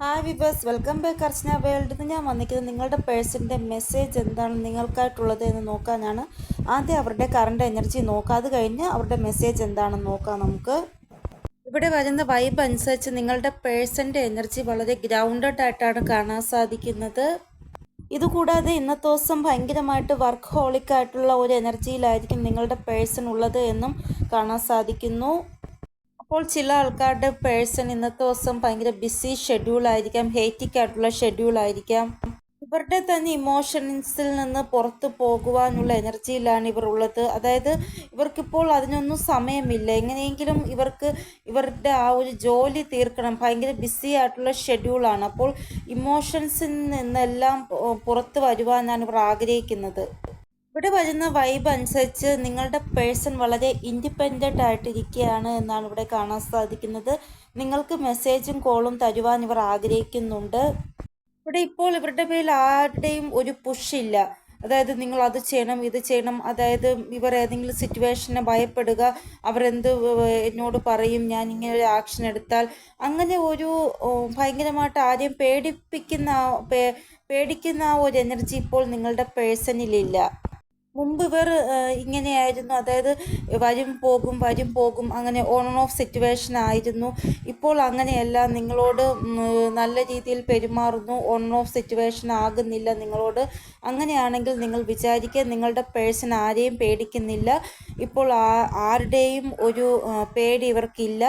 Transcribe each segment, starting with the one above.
Hi viewers welcome back Archana world നിന്ന് ഞാൻ വന്നിരിക്കുന്നത് നിങ്ങളുടെ പേഴ്സന്റെ മെസ്സേജ് എന്താണ് നിങ്ങൾക്കായിട്ടുള്ളത് എന്ന് നോക്കാനാണ്. ആദ്യം അവരുടെ കറണ്ട് എനർജി നോക്കാം. അത് കഴിഞ്ഞ് അവരുടെ മെസ്സേജ് എന്താണെന്ന് നോക്കാം നമുക്ക്. ഇവിടെ വരുന്ന വൈബ് അനുസരിച്ച് നിങ്ങളുടെ പേഴ്സന്റെ എനർജി വളരെ ഗ്രൗണ്ടഡ് ആയിട്ടാണ് കാണാൻ സാധിക്കുന്നത്. ഇതുകൂടാതെ ഇന്നത്തെ ദിവസം ഭയങ്കരമായിട്ട് വർക്ക് ഹോളിക്കായിട്ടുള്ള ഒരു എനർജിയിലായിരിക്കും നിങ്ങളുടെ പേഴ്സൺ ഉള്ളത് എന്നും കാണാൻ സാധിക്കുന്നു. അപ്പോൾ ചില ആൾക്കാരുടെ പേഴ്സൺ ഇന്നത്തെ ദിവസം ഭയങ്കര ബിസി ഷെഡ്യൂൾ ആയിരിക്കാം ഹേറ്റിക് ആയിട്ടുള്ള ഷെഡ്യൂൾ ആയിരിക്കാം. ഇവരുടെ തന്നെ ഇമോഷൻസിൽ നിന്ന് പുറത്തു പോകുവാനുള്ള എനർജിയിലാണ് ഇവർ ഉള്ളത്. അതായത് ഇവർക്കിപ്പോൾ അതിനൊന്നും സമയമില്ല. എങ്ങനെയെങ്കിലും ഇവർക്ക് ഇവരുടെ ആ ഒരു ജോലി തീർക്കണം. ഭയങ്കര ബിസി ആയിട്ടുള്ള ഷെഡ്യൂളാണ് അപ്പോൾ ഇമോഷൻസിൽ നിന്നെല്ലാം പുറത്തു വരുവാനാണ് ഇവർ ആഗ്രഹിക്കുന്നത്. ഇവിടെ വരുന്ന വൈബ് അനുസരിച്ച് നിങ്ങളുടെ പേഴ്സൺ വളരെ ഇൻഡിപെൻഡന്റ് ആയിട്ടിരിക്കുകയാണ് എന്നാണ് ഇവിടെ കാണാൻ സാധിക്കുന്നത്. നിങ്ങൾക്ക് മെസ്സേജും കോളും തരുവാൻ ഇവർ ആഗ്രഹിക്കുന്നുണ്ട്. ഇവിടെ ഇപ്പോൾ ഇവരുടെ പേരിൽ ആരുടെയും ഒരു പുഷില്ല അതായത് നിങ്ങൾ അത് ചെയ്യണം ഇത് ചെയ്യണം. അതായത് ഇവർ ഏതെങ്കിലും സിറ്റുവേഷനെ ഭയപ്പെടുക. അവരെന്ത് എന്നോട് പറയും ഞാൻ ഇങ്ങനെ ഒരു ആക്ഷൻ എടുത്താൽ. അങ്ങനെ ഒരു ഭയങ്കരമായിട്ട് ആരെയും പേടിപ്പിക്കുന്ന പേടിക്കുന്ന ആ ഒരു എനർജി ഇപ്പോൾ നിങ്ങളുടെ പേഴ്സണിലില്ല മുമ്പ് ഇവർ ഇങ്ങനെയായിരുന്നു. അതായത് വരും പോകും വരും പോകും അങ്ങനെ ഓൺ ഓഫ് സിറ്റുവേഷൻ ആയിരുന്നു. ഇപ്പോൾ അങ്ങനെയല്ല. നിങ്ങളോട് നല്ല രീതിയിൽ പെരുമാറുന്നു. ഓൺ ഓഫ് സിറ്റുവേഷൻ ആകുന്നില്ല നിങ്ങളോട്. അങ്ങനെയാണെങ്കിൽ നിങ്ങൾ വിചാരിക്കുക നിങ്ങളുടെ പേഴ്സൺ ആരെയും പേടിക്കുന്നില്ല. ഇപ്പോൾ ആരുടെയും ഒരു പേടി ഇവർക്കില്ല.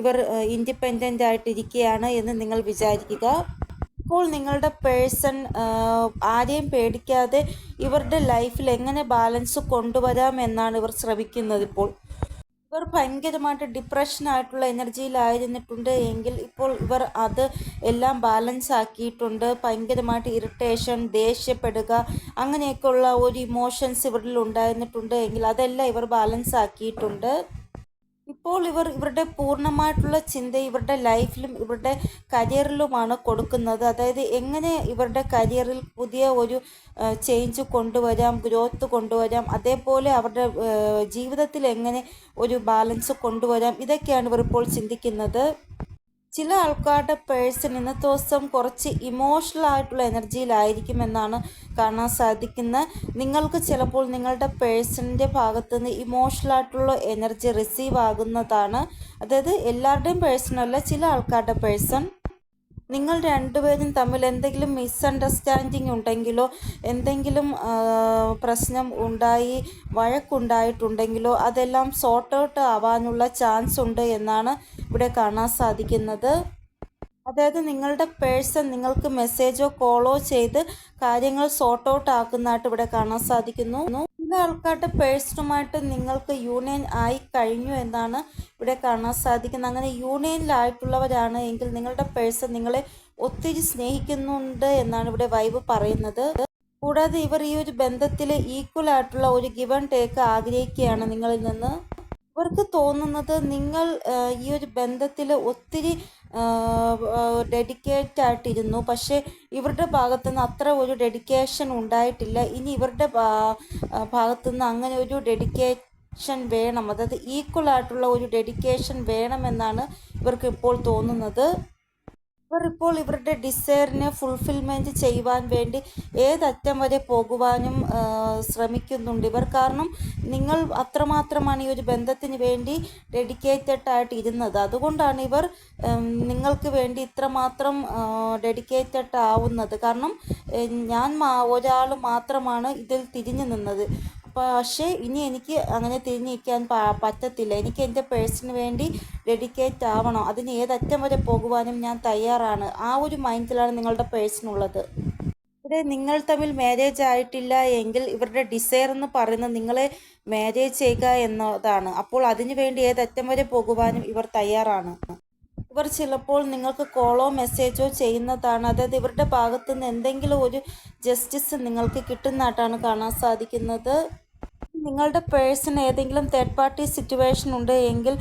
ഇവർ ഇൻഡിപെൻഡന്റ് ആയിട്ടിരിക്കുകയാണ് എന്ന് നിങ്ങൾ വിചാരിക്കുക. ഇപ്പോൾ നിങ്ങളുടെ പേഴ്സൺ ആരെയും പേടിക്കാതെ ഇവരുടെ ലൈഫിൽ എങ്ങനെ ബാലൻസ് കൊണ്ടുവരാം എന്നാണ് ഇവർ ശ്രമിക്കുന്നത് ഇപ്പോൾ. ഇവർ ഭയങ്കരമായിട്ട് ഡിപ്രഷനായിട്ടുള്ള എനർജിയിലായിരുന്നിട്ടുണ്ട് എങ്കിൽ ഇപ്പോൾ ഇവർ അത് എല്ലാം ബാലൻസ് ആക്കിയിട്ടുണ്ട്. ഭയങ്കരമായിട്ട് ഇറിറ്റേഷൻ ദേഷ്യപ്പെടുക അങ്ങനെയൊക്കെയുള്ള ഒരു ഇമോഷൻസ് ഇവരിൽ ഉണ്ടായിരുന്നിട്ടുണ്ട് എങ്കിൽ അതെല്ലാം ഇവർ ബാലൻസ് ആക്കിയിട്ടുണ്ട്. ഇപ്പോൾ ഇവർ ഇവരുടെ പൂർണമായിട്ടുള്ള ചിന്ത ഇവരുടെ ലൈഫിലും ഇവരുടെ കരിയറിലുമാണ് കൊടുക്കുന്നത്. അതായത് എങ്ങനെ ഇവരുടെ കരിയറിൽ പുതിയ ഒരു ചേഞ്ച് കൊണ്ടുവരാം ഗ്രോത്ത് കൊണ്ടുവരാം അതേപോലെ അവരുടെ ജീവിതത്തിൽ എങ്ങനെ ഒരു ബാലൻസ് കൊണ്ടുവരാം ഇതൊക്കെയാണ് ഇവർ ഇപ്പോൾ ചിന്തിക്കുന്നത്. ചില ആൾക്കാരുടെ പേഴ്സൺ ഇന്നത്തെ ദിവസം കുറച്ച് ഇമോഷണൽ ആയിട്ടുള്ള എനർജിയിലായിരിക്കുമെന്നാണ് കാണാൻ സാധിക്കുന്നത്. നിങ്ങൾക്ക് ചിലപ്പോൾ നിങ്ങളുടെ പേഴ്സണിന്റെ ഭാഗത്തു നിന്ന് ഇമോഷണൽ ആയിട്ടുള്ള എനർജി റിസീവ് ആകുന്നതാണ്. അതായത് എല്ലാവരുടെയും പേഴ്സണല്ല ചില ആൾക്കാരുടെ പേഴ്സൺ. നിങ്ങൾ രണ്ടുപേരും തമ്മിൽ എന്തെങ്കിലും മിസ്അണ്ടർസ്റ്റാൻഡിങ് ഉണ്ടെങ്കിലോ എന്തെങ്കിലും പ്രശ്നം ഉണ്ടായി വഴക്കുണ്ടായിട്ടുണ്ടെങ്കിലോ അതെല്ലാം സോർട്ട് ഔട്ട് ആവാനുള്ള ചാൻസ് ഉണ്ട് എന്നാണ് ഇവിടെ കാണാൻ സാധിക്കുന്നത്. അതായത് നിങ്ങളുടെ പേഴ്സൺ നിങ്ങൾക്ക് മെസ്സേജോ കോളോ ചെയ്ത് കാര്യങ്ങൾ സോർട്ട് ഔട്ട് ആക്കുന്നതായിട്ട് ഇവിടെ കാണാൻ സാധിക്കുന്നു. ആൾക്കാരുടെ പേഴ്സണുമായിട്ട് നിങ്ങൾക്ക് യൂണിയൻ ആയി കഴിഞ്ഞു എന്നാണ് ഇവിടെ കാണാൻ സാധിക്കുന്നത്. അങ്ങനെ യൂണിയനിലായിട്ടുള്ളവരാണ് എങ്കിൽ നിങ്ങളുടെ പേഴ്സൺ നിങ്ങളെ ഒത്തിരി സ്നേഹിക്കുന്നുണ്ട് എന്നാണ് ഇവിടെ വൈബ് പറയുന്നത്. കൂടാതെ ഇവർ ഈ ഒരു ബന്ധത്തിൽ ഈക്വൽ ആയിട്ടുള്ള ഒരു ഗിവൺ ടേക്ക് ആഗ്രഹിക്കുകയാണ് നിങ്ങളിൽ നിന്ന്. ഇവർക്ക് തോന്നുന്നത് നിങ്ങൾ ഈ ഒരു ബന്ധത്തിൽ ഒത്തിരി ഡെഡിക്കേറ്റ് ആയിട്ടിരുന്നു. പക്ഷേ ഇവരുടെ ഭാഗത്തു നിന്ന് അത്ര ഒരു ഡെഡിക്കേഷൻ ഉണ്ടായിട്ടില്ല. ഇനി ഇവരുടെ ഭാഗത്തു നിന്ന് അങ്ങനെ ഒരു ഡെഡിക്കേഷൻ വേണം. അതായത് ഈക്വൽ ആയിട്ടുള്ള ഒരു ഡെഡിക്കേഷൻ വേണമെന്നാണ് ഇവർക്ക് ഇപ്പോൾ തോന്നുന്നത്. ഇവർ ഇപ്പോൾ ഇവരുടെ ഡിസയറിനെ ഫുൾഫിൽമെന്റ് ചെയ്യുവാൻ വേണ്ടി ഏതറ്റം വരെ പോകുവാനും ശ്രമിക്കുന്നുണ്ട്. ഇവർ കാരണം നിങ്ങൾ അത്രമാത്രമാണ് ഈ ഒരു ബന്ധത്തിന് വേണ്ടി ഡെഡിക്കേറ്റഡ് ആയിട്ട് ഇരുന്നത്. അതുകൊണ്ടാണ് ഇവർ നിങ്ങൾക്ക് വേണ്ടി ഇത്രമാത്രം ഡെഡിക്കേറ്റഡ് ആവുന്നത് കാരണം ഞാൻ ഒരാൾ മാത്രമാണ് ഇതിൽ തിരിഞ്ഞു നിന്നത്. പക്ഷേ ഇനി എനിക്ക് അങ്ങനെ തിരിഞ്ഞിരിക്കാൻ പറ്റത്തില്ല. എനിക്ക് എന്റെ പേഴ്സിന് വേണ്ടി ഡെഡിക്കേറ്റ് ആവണം. അതിന് ഏതറ്റം വരെ പോകുവാനും ഞാൻ തയ്യാറാണ്. ആ ഒരു മൈൻഡിലാണ് നിങ്ങളുടെ പേഴ്സണുള്ളത് ഇവിടെ നിങ്ങൾ തമ്മിൽ മാരേജ് ആയിട്ടില്ല എങ്കിൽ ഇവരുടെ ഡിസയർ എന്ന് പറയുന്നത് നിങ്ങളെ മാരേജ് ചെയ്യുക എന്നതാണ്. അപ്പോൾ അതിനു വേണ്ടി ഏതറ്റം വരെ പോകുവാനും ഇവർ തയ്യാറാണ്. ഇവർ ചിലപ്പോൾ നിങ്ങൾക്ക് കോളോ മെസ്സേജോ ചെയ്യുന്നതാണ്. അതായത് ഇവരുടെ ഭാഗത്തുനിന്ന് എന്തെങ്കിലും ഒരു ജസ്റ്റിസ് നിങ്ങൾക്ക് കിട്ടുന്നതായിട്ടാണ് കാണാൻ സാധിക്കുന്നത്. നിങ്ങളുടെ പേഴ്സൺ ഏതെങ്കിലും തേർഡ് പാർട്ടി സിറ്റുവേഷൻ ഉണ്ട് എങ്കിൽ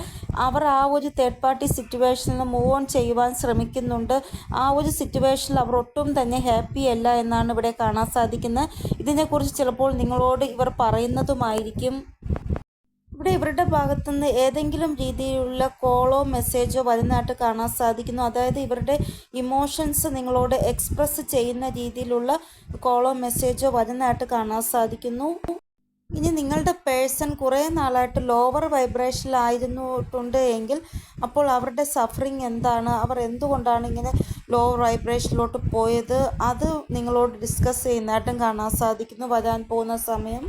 അവർ ആ ഒരു തേർഡ് പാർട്ടി സിറ്റുവേഷനിൽ നിന്ന് മൂവ് ഓൺ ചെയ്യുവാൻ ശ്രമിക്കുന്നുണ്ട്. ആ ഒരു സിറ്റുവേഷനിൽ അവർ ഒട്ടും തന്നെ ഹാപ്പി അല്ല എന്നാണ് ഇവിടെ കാണാൻ സാധിക്കുന്നത്. ഇതിനെക്കുറിച്ച് ചിലപ്പോൾ നിങ്ങളോട് ഇവർ പറയുന്നതുമായിരിക്കും. ഇവിടെ ഇവരുടെ ഭാഗത്തുനിന്ന് ഏതെങ്കിലും രീതിയിലുള്ള കോളോ മെസ്സേജോ വരുന്നതായിട്ട് കാണാൻ സാധിക്കുന്നു. അതായത് ഇവരുടെ ഇമോഷൻസ് നിങ്ങളോട് എക്സ്പ്രസ് ചെയ്യുന്ന രീതിയിലുള്ള കോളോ മെസ്സേജോ വരുന്നതായിട്ട് കാണാൻ സാധിക്കുന്നു. ഇനി നിങ്ങളുടെ പേഴ്സൺ കുറേ നാളായിട്ട് ലോവർ വൈബ്രേഷനിലായിരുന്നിട്ടുണ്ട് എങ്കിൽ അപ്പോൾ അവരുടെ സഫറിങ് എന്താണ്? അവർ എന്തുകൊണ്ടാണ് ഇങ്ങനെ ലോവർ വൈബ്രേഷനിലോട്ട് പോയത്? അത് നിങ്ങളോട് ഡിസ്കസ് ചെയ്യുന്നതായിട്ടും കാണാൻ സാധിക്കുന്നു. വരാൻ പോകുന്ന സമയം.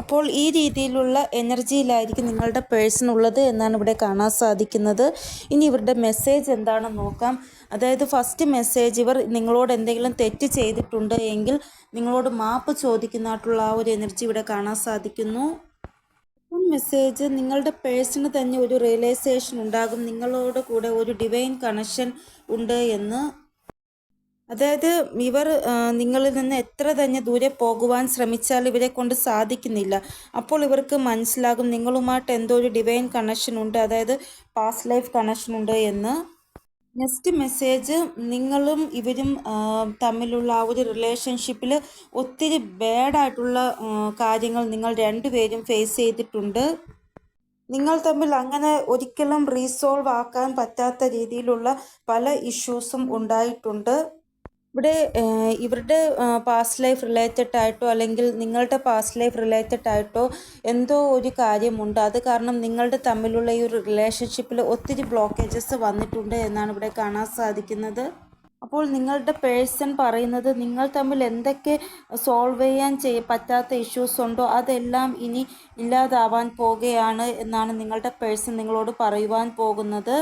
അപ്പോൾ ഈ രീതിയിലുള്ള എനർജിയിലായിരിക്കും നിങ്ങളുടെ പേഴ്സൺ ഉള്ളത് എന്നാണ് ഇവിടെ കാണാൻ സാധിക്കുന്നത്. ഇനി ഇവരുടെ മെസ്സേജ് എന്താണെന്ന് നോക്കാം. അതായത് ഫസ്റ്റ് മെസ്സേജ് ഇവർ നിങ്ങളോട് എന്തെങ്കിലും തെറ്റ് ചെയ്തിട്ടുണ്ട് എങ്കിൽ നിങ്ങളോട് മാപ്പ് ചോദിക്കുന്നതായിട്ടുള്ള ആ ഒരു എനർജി ഇവിടെ കാണാൻ സാധിക്കുന്നു. മെസ്സേജ് നിങ്ങളുടെ പേഴ്സണ് തന്നെ ഒരു റിയലൈസേഷൻ ഉണ്ടാകും. നിങ്ങളോട് കൂടെ ഒരു ഡിവൈൻ കണക്ഷൻ ഉണ്ട് എന്ന് അതായത് ഇവർ നിങ്ങളിൽ നിന്ന് എത്ര തന്നെ ദൂരെ പോകുവാൻ ശ്രമിച്ചാൽ ഇവരെ കൊണ്ട് സാധിക്കുന്നില്ല. അപ്പോൾ ഇവർക്ക് മനസ്സിലാകും നിങ്ങളുമായിട്ട് എന്തോ ഒരു ഡിവൈൻ കണക്ഷൻ ഉണ്ട് അതായത് പാസ്റ്റ് ലൈഫ് കണക്ഷൻ ഉണ്ട് എന്ന്. നെക്സ്റ്റ് മെസ്സേജ് നിങ്ങളും ഇവരും തമ്മിലുള്ള ആ ഒരു റിലേഷൻഷിപ്പിൽ ഒത്തിരി ബാഡായിട്ടുള്ള കാര്യങ്ങൾ നിങ്ങൾ രണ്ടുപേരും ഫേസ് ചെയ്തിട്ടുണ്ട്. നിങ്ങൾ തമ്മിൽ അങ്ങനെ ഒരിക്കലും റീസോൾവ് ആക്കാൻ പറ്റാത്ത രീതിയിലുള്ള പല ഇഷ്യൂസും ഉണ്ടായിട്ടുണ്ട്. ഇവിടെ ഇവരുടെ പാസ്റ്റ് ലൈഫ് റിലേറ്റഡ് ആയിട്ടോ അല്ലെങ്കിൽ നിങ്ങളുടെ പാസ്റ്റ് ലൈഫ് റിലേറ്റഡ് ആയിട്ടോ എന്തോ ഒരു കാര്യമുണ്ട്. അത് കാരണം നിങ്ങളുടെ തമ്മിലുള്ള ഈ ഒരു റിലേഷൻഷിപ്പിൽ ഒത്തിരി ബ്ലോക്കേജസ് വന്നിട്ടുണ്ട് എന്നാണ് ഇവിടെ കാണാൻ സാധിക്കുന്നത്. അപ്പോൾ നിങ്ങളുടെ പേഴ്സൺ പറയുന്നത് നിങ്ങൾ തമ്മിൽ എന്തൊക്കെ സോൾവ് ചെയ്യാൻ ചെയ്യ പറ്റാത്ത ഇഷ്യൂസ് ഉണ്ടോ അതെല്ലാം ഇനി ഇല്ലാതാവാൻ പോകുകയാണ് എന്നാണ് നിങ്ങളുടെ പേഴ്സൺ നിങ്ങളോട് പറയുവാൻ പോകുന്നത്.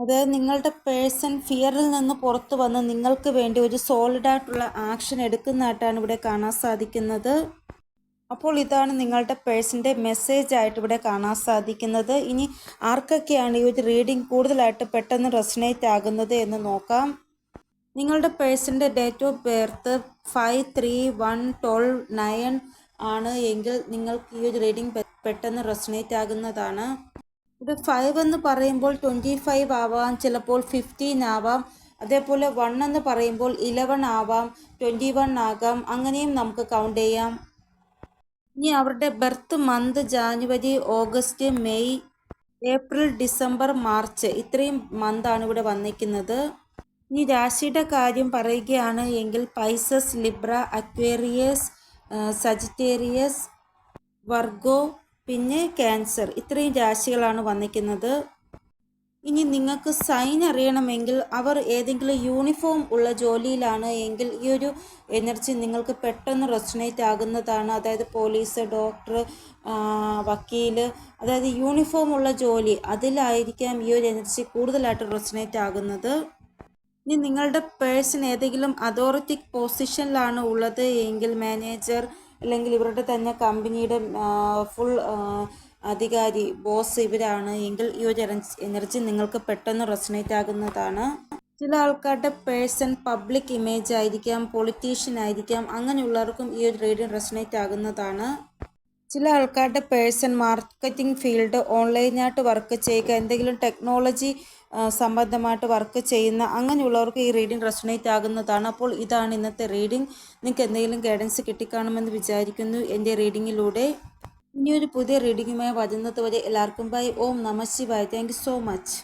അതായത് നിങ്ങളുടെ പേഴ്സൺ ഫിയറിൽ നിന്ന് പുറത്തു വന്ന് നിങ്ങൾക്ക് വേണ്ടി ഒരു സോളിഡ് ആയിട്ടുള്ള ആക്ഷൻ എടുക്കുന്നതായിട്ടാണ് ഇവിടെ കാണാൻ സാധിക്കുന്നത്. അപ്പോൾ ഇതാണ് നിങ്ങളുടെ പേഴ്സന്റെ മെസ്സേജ് ആയിട്ട് ഇവിടെ കാണാൻ സാധിക്കുന്നത്. ഇനി ആർക്കൊക്കെയാണ് ഈ ഒരു റീഡിംഗ് കൂടുതലായിട്ട് പെട്ടെന്ന് റെസനേറ്റ് ആകുന്നത് എന്ന് നോക്കാം. നിങ്ങളുടെ പേഴ്സന്റെ date of birth five three one twelve nine ആണ് എങ്കിൽ നിങ്ങൾക്ക് ഈ ഒരു റീഡിംഗ് പെട്ടെന്ന് റെസനേറ്റ് ആകുന്നതാണ്. ഇത് ഫൈവ് എന്ന് പറയുമ്പോൾ ട്വന്റി ഫൈവ് ആവാം. ചിലപ്പോൾ ഫിഫ്റ്റീൻ ആവാം. അതേപോലെ വൺ എന്ന് പറയുമ്പോൾ ഇലവൻ ആവാം. ട്വന്റി വൺ ആകാം. അങ്ങനെയും നമുക്ക് കൗണ്ട് ചെയ്യാം. ഇനി അവരുടെ birth month January August May April December March ഇത്രയും മന്താണ് ഇവിടെ വന്നിരിക്കുന്നത്. ഇനി രാശിയുടെ കാര്യം പറയുകയാണ് എങ്കിൽ Pisces Libra Aquarius Sagittarius Virgo പിന്നെ ക്യാൻസർ ഇത്രയും രാശികളാണ് വന്നിരിക്കുന്നത് ഇനി നിങ്ങൾക്ക് സൈൻ അറിയണമെങ്കിൽ അവർ ഏതെങ്കിലും യൂണിഫോം ഉള്ള ജോലിയിലാണ് എങ്കിൽ ഈ ഒരു എനർജി നിങ്ങൾക്ക് പെട്ടെന്ന് റെസണേറ്റ് ആകുന്നതാണ്. അതായത് പോലീസ് ഡോക്ടർ വക്കീൽ അതായത് യൂണിഫോം ഉള്ള ജോലി അതിലായിരിക്കാം ഈ ഒരു എനർജി കൂടുതലായിട്ട് റെസണേറ്റ് ആകുന്നത്. ഇനി നിങ്ങളുടെ പേഴ്സൺ ഏതെങ്കിലും അതോറിറ്റി പൊസിഷനിലാണ് ഉള്ളത് എങ്കിൽ മാനേജർ അല്ലെങ്കിൽ ഇവരുടെ തന്നെ കമ്പനിയുടെ ഫുൾ അധികാരി ബോസ് ഇവരാണ്. എങ്കിൽ ഈ ഒരു എനർജി നിങ്ങൾക്ക് പെട്ടെന്ന് റെസനേറ്റ് ആകുന്നതാണ്. ചില ആൾക്കാരുടെ പേഴ്സൺ പബ്ലിക് ഇമേജ് ആയിരിക്കാം പൊളിറ്റീഷ്യൻ ആയിരിക്കാം അങ്ങനെയുള്ളവർക്കും ഈ ഒരു റീഡിങ് റെസനേറ്റ് ആകുന്നതാണ്. ചില ആൾക്കാരുടെ പേഴ്സൺ മാർക്കറ്റിംഗ് ഫീൽഡ് ഓൺലൈനായിട്ട് വർക്ക് ചെയ്യുക എന്തെങ്കിലും ടെക്നോളജി സംബന്ധമായിട്ട് വർക്ക് ചെയ്യുന്ന അങ്ങനെയുള്ളവർക്ക് ഈ റീഡിംഗ് റെസണേറ്റ് ആകുന്നതാണ്. അപ്പോൾ ഇതാണ് ഇന്നത്തെ റീഡിംഗ്. നിങ്ങൾക്ക് എന്തെങ്കിലും ഗൈഡൻസ് കിട്ടിക്കാണുമെന്ന് വിചാരിക്കുന്നു എന്റെ റീഡിങ്ങിലൂടെ. ഇനിയൊരു പുതിയ റീഡിങ്ങുമായി വരുന്നത് വരെ എല്ലാവർക്കും ബൈ. ഓം നമ ശിവായ്. Thank so much.